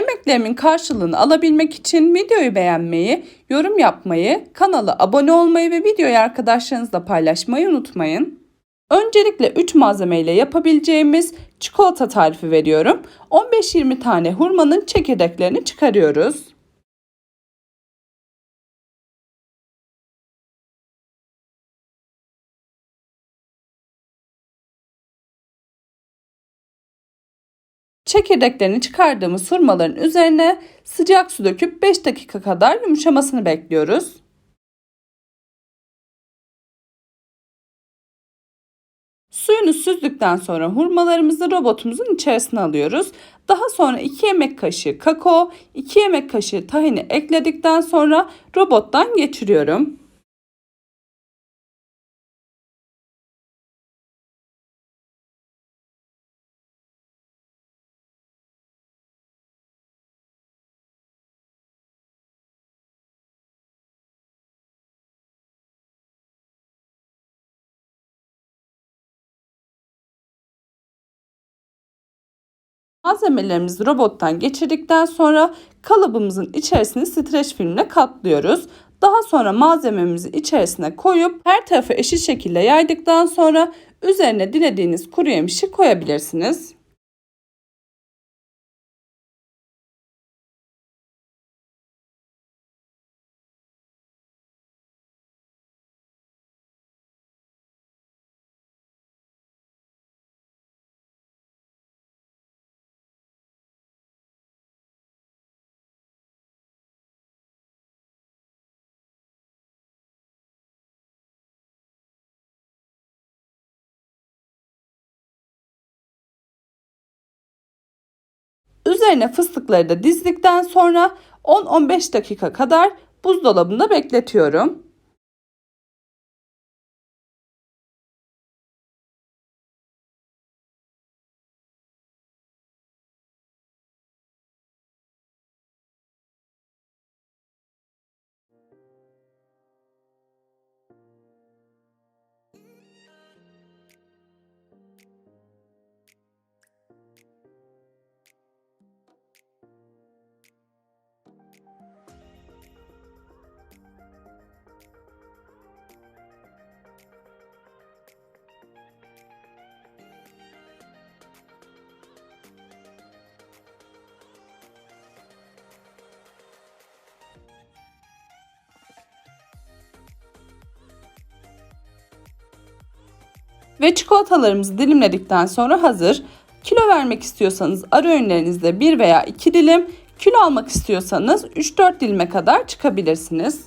Emeklerimin karşılığını alabilmek için videoyu beğenmeyi, yorum yapmayı, kanala abone olmayı ve videoyu arkadaşlarınızla paylaşmayı unutmayın. Öncelikle 3 malzemeyle yapabileceğimiz çikolata tarifi veriyorum. 15-20 tane hurmanın çekirdeklerini çıkarıyoruz. Çekirdeklerini çıkardığımız hurmaların üzerine sıcak su döküp 5 dakika kadar yumuşamasını bekliyoruz. Suyunu süzdükten sonra hurmalarımızı robotumuzun içerisine alıyoruz. Daha sonra 2 yemek kaşığı kakao, 2 yemek kaşığı tahini ekledikten sonra robottan geçiriyorum. Malzemelerimizi robottan geçirdikten sonra kalıbımızın içerisini streç filmle katlıyoruz. Daha sonra malzememizi içerisine koyup her tarafı eşit şekilde yaydıktan sonra üzerine dilediğiniz kuru yemişi koyabilirsiniz. Üzerine fıstıkları da dizdikten sonra 10-15 dakika kadar buzdolabında bekletiyorum. Ve çikolatalarımızı dilimledikten sonra hazır. Kilo vermek istiyorsanız ara öğünlerinizde 1 veya 2 dilim, kilo almak istiyorsanız 3-4 dilime kadar çıkabilirsiniz.